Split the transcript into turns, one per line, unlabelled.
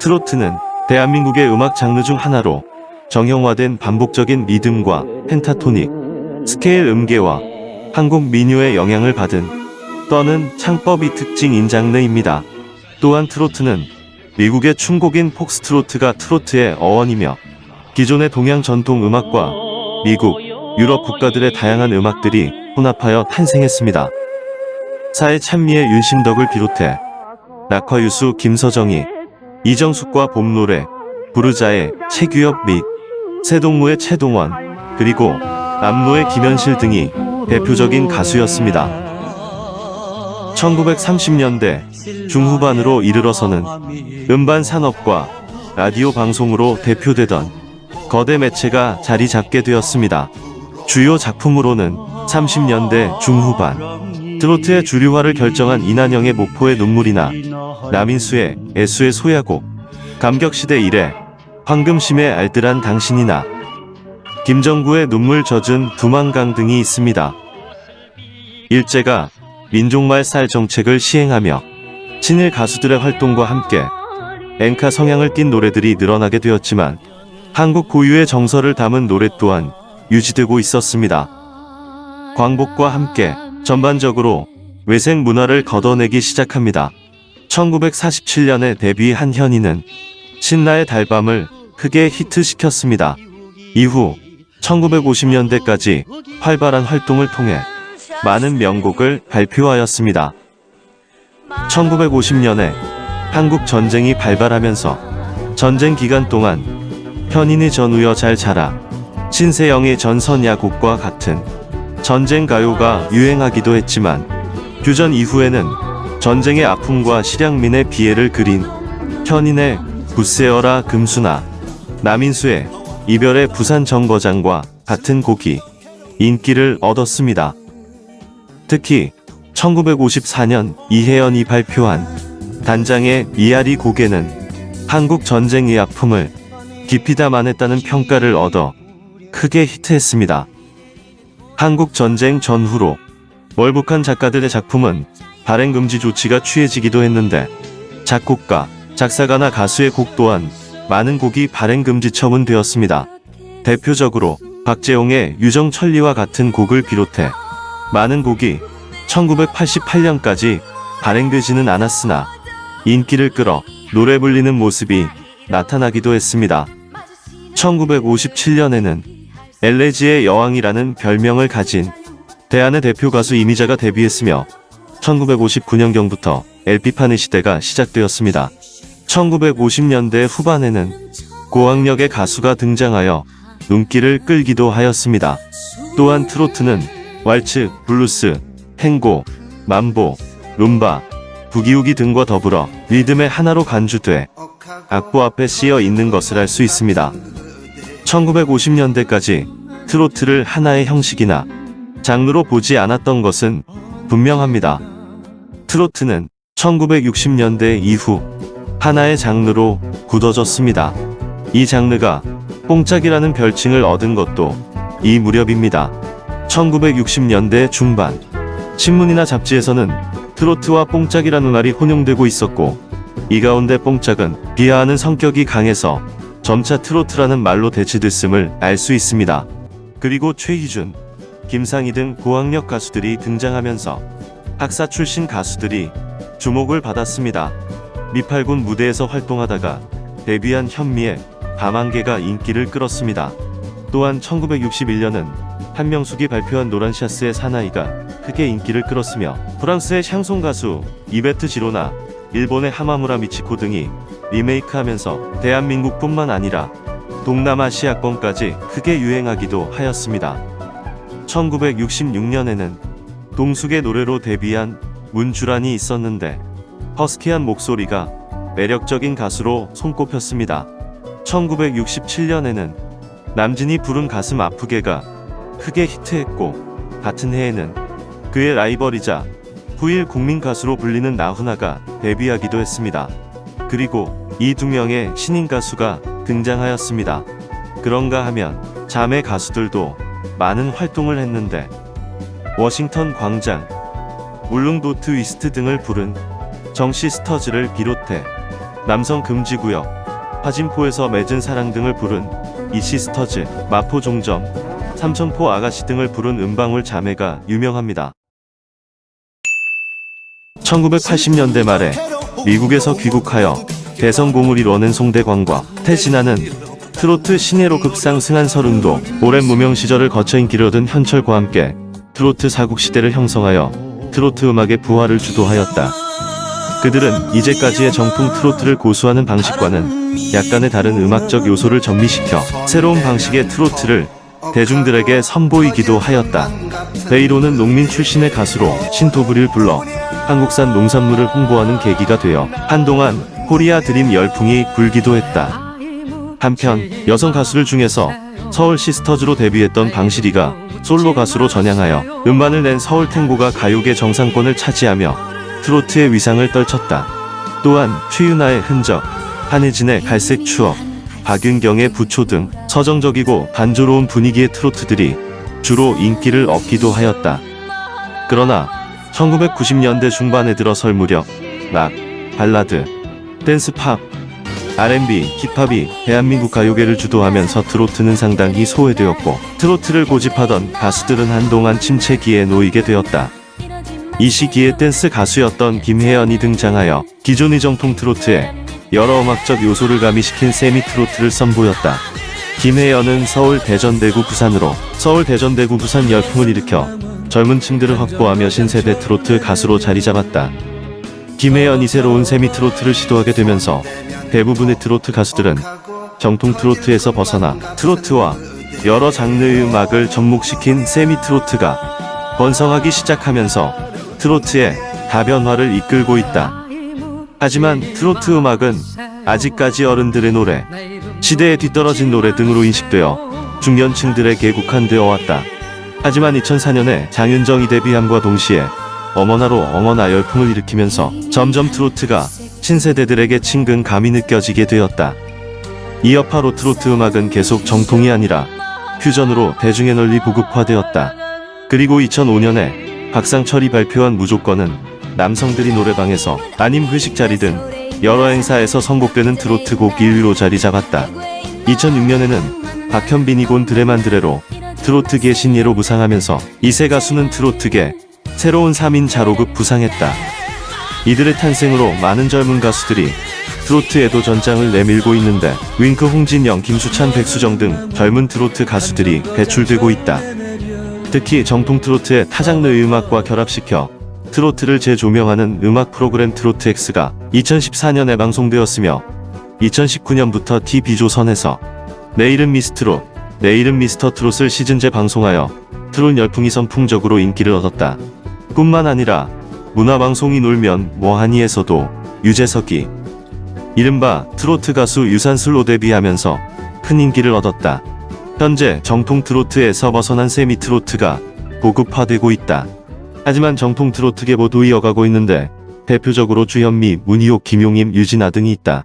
트로트는 대한민국의 음악 장르 중 하나로 정형화된 반복적인 리듬과 펜타토닉, 스케일 음계와 한국 민요의 영향을 받은 떠는 창법이 특징인 장르입니다. 또한 트로트는 미국의 춤곡인 폭스트로트가 트로트의 어원이며 기존의 동양 전통 음악과 미국, 유럽 국가들의 다양한 음악들이 혼합하여 탄생했습니다. 사회 찬미의 윤심덕을 비롯해 낙화유수 김서정이, 이정숙과 봄노래, 부르자의 최규엽 및 세동무의 최동원, 그리고 남로의 김현실 등이 대표적인 가수였습니다. 1930년대 중후반으로 이르러서는 음반 산업과 라디오 방송으로 대표되던 거대 매체가 자리 잡게 되었습니다. 주요 작품으로는 30년대 중후반 트로트의 주류화를 결정한 이난영의 목포의 눈물이나 남인수의 애수의 소야곡 감격시대 이래 황금심의 알뜰한 당신이나 김정구의 눈물 젖은 두만강 등이 있습니다. 일제가 민족말 쌀 정책을 시행하며 친일 가수들의 활동과 함께 엔카 성향을 띤 노래들이 늘어나게 되었지만 한국 고유의 정서를 담은 노래 또한 유지되고 있었습니다. 광복과 함께 전반적으로 외생 문화를 걷어내기 시작합니다. 1947년에 데뷔한 현이는 신나의 달밤을 크게 히트시켰습니다. 이후 1950년대까지 활발한 활동을 통해 많은 명곡을 발표하였습니다. 1950년에 한국 전쟁이 발발하면서 전쟁 기간 동안 현인의 전우여 잘 자라, 신세영의 전선야곡과 같은 전쟁 가요가 유행하기도 했지만 휴전 이후에는 전쟁의 아픔과 실향민의 비애를 그린 현인의 부세어라 금수나 남인수의 이별의 부산 정거장과 같은 곡이 인기를 얻었습니다. 특히 1954년 이혜연이 발표한 단장의 이아리 곡에는 한국 전쟁의 아픔을 깊이 담아냈다는 평가를 얻어 크게 히트했습니다. 한국 전쟁 전후로 월북한 작가들의 작품은 발행 금지 조치가 취해지기도 했는데 작곡가, 작사가나 가수의 곡 또한 많은 곡이 발행 금지 처분 되었습니다. 대표적으로 박재홍의 유정천리와 같은 곡을 비롯해 많은 곡이 1988년까지 발행되지는 않았으나 인기를 끌어 노래 불리는 모습이 나타나기도 했습니다. 1957년에는 엘레지의 여왕이라는 별명을 가진 대안의 대표 가수 이미자가 데뷔했으며 1959년경부터 LP판의 시대가 시작되었습니다. 1950년대 후반에는 고학력의 가수가 등장하여 눈길을 끌기도 하였습니다. 또한 트로트는 왈츠, 블루스, 탱고, 만보, 룸바, 부기우기 등과 더불어 리듬의 하나로 간주돼 악보 앞에 씌어 있는 것을 알 수 있습니다. 1950년대까지 트로트를 하나의 형식이나 장르로 보지 않았던 것은 분명합니다. 트로트는 1960년대 이후 하나의 장르로 굳어졌습니다. 이 장르가 뽕짝이라는 별칭을 얻은 것도 이 무렵입니다. 1960년대 중반 신문이나 잡지에서는 트로트와 뽕짝이라는 말이 혼용되고 있었고 이 가운데 뽕짝은 비하하는 성격이 강해서 점차 트로트라는 말로 대체됐음을 알 수 있습니다. 그리고 최희준, 김상희 등 고학력 가수들이 등장하면서 학사 출신 가수들이 주목을 받았습니다. 미팔군 무대에서 활동하다가 데뷔한 현미의 밤안개가 인기를 끌었습니다. 또한 1961년은 한명숙이 발표한 노란 샤스의 사나이가 크게 인기를 끌었으며 프랑스의 샹송 가수 이베트 지로나 일본의 하마무라 미치코 등이 리메이크하면서 대한민국뿐만 아니라 동남아시아권까지 크게 유행하기도 하였습니다. 1966년에는 동숙의 노래로 데뷔한 문주란이 있었는데 허스키한 목소리가 매력적인 가수로 손꼽혔습니다. 1967년에는 남진이 부른 가슴 아프게가 크게 히트했고 같은 해에는 그의 라이벌이자 후일 국민 가수로 불리는 나훈아가 데뷔하기도 했습니다. 그리고 이 두 명의 신인 가수가 등장하였습니다. 그런가 하면 자매 가수들도 많은 활동을 했는데 워싱턴 광장, 울릉도 트 위스트 등을 부른 정시 스터즈를 비롯해 남성 금지구역, 화진포에서 맺은 사랑 등을 부른 이시스터즈, 마포 종점, 삼천포 아가씨 등을 부른 은방울 자매가 유명합니다. 1980년대 말에 미국에서 귀국하여 대성공을 이뤄낸 송대광과 태진아는 트로트 신예로 급상승한 서른도 오랜 무명 시절을 거쳐 인기를 얻은 현철과 함께 트로트 사국시대를 형성하여 트로트 음악의 부활을 주도하였다. 그들은 이제까지의 정통 트로트를 고수하는 방식과는 약간의 다른 음악적 요소를 정리시켜 새로운 방식의 트로트를 대중들에게 선보이기도 하였다. 베이로는 농민 출신의 가수로 신토부리를 불러 한국산 농산물을 홍보하는 계기가 되어 한동안 코리아 드림 열풍이 불기도 했다. 한편 여성 가수들 중에서 서울 시스터즈로 데뷔했던 방실이가 솔로 가수로 전향하여 음반을 낸 서울 탱고가 가요계 정상권을 차지하며 트로트의 위상을 떨쳤다. 또한 최윤아의 흔적, 한혜진의 갈색 추억, 박윤경의 부초 등 서정적이고 단조로운 분위기의 트로트들이 주로 인기를 얻기도 하였다. 그러나 1990년대 중반에 들어설 무렵 락, 발라드, 댄스 팝, R&B, 힙합이 대한민국 가요계를 주도하면서 트로트는 상당히 소외되었고 트로트를 고집하던 가수들은 한동안 침체기에 놓이게 되었다. 이 시기에 댄스 가수였던 김혜연이 등장하여 기존의 정통 트로트에 여러 음악적 요소를 가미시킨 세미 트로트를 선보였다. 김혜연은 서울, 대전, 대구, 부산으로 서울, 대전, 대구, 부산 열풍을 일으켜 젊은 층들을 확보하며 신세대 트로트 가수로 자리 잡았다. 김혜연이 새로운 세미 트로트를 시도하게 되면서 대부분의 트로트 가수들은 정통 트로트에서 벗어나 트로트와 여러 장르의 음악을 접목시킨 세미 트로트가 번성하기 시작하면서 트로트의 다변화를 이끌고 있다. 하지만 트로트 음악은 아직까지 어른들의 노래, 시대에 뒤떨어진 노래 등으로 인식되어 중년층들에게 국한 되어 왔다. 하지만 2004년에 장윤정이 데뷔함과 동시에 어머나로 어머나 열풍을 일으키면서 점점 트로트가 신세대들에게 친근감이 느껴지게 되었다. 이 여파로 트로트 음악은 계속 정통이 아니라 퓨전으로 대중에 널리 보급화되었다. 그리고 2005년에 박상철이 발표한 무조건은 남성들이 노래방에서 아님 회식 자리 등 여러 행사에서 선곡되는 트로트 곡 1위로 자리 잡았다. 2006년에는 박현빈이 곤 드레만드레로 트로트계 신예로 부상하면서 이세 가수는 트로트계 새로운 3인 자로급 부상했다. 이들의 탄생으로 많은 젊은 가수들이 트로트에도 전장을 내밀고 있는데 윙크 홍진영, 김수찬, 백수정 등 젊은 트로트 가수들이 배출되고 있다. 특히 정통 트로트의 타장르의 음악과 결합시켜 트로트를 재조명하는 음악 프로그램 트로트엑스가 2014년에 방송되었으며 2019년부터 TV조선에서 내 이름 미스트롯, 내 이름 미스터 트롯을 시즌제 방송하여 트롯 열풍이 선풍적으로 인기를 얻었다. 뿐만 아니라 문화방송이 놀면 뭐하니에서도 유재석이 이른바 트로트 가수 유산슬로 데뷔하면서 큰 인기를 얻었다. 현재 정통 트로트에서 벗어난 세미 트로트가 보급화되고 있다. 하지만 정통 트로트계 모두 이어가고 있는데 대표적으로 주현미, 문희옥, 김용임, 유진아 등이 있다.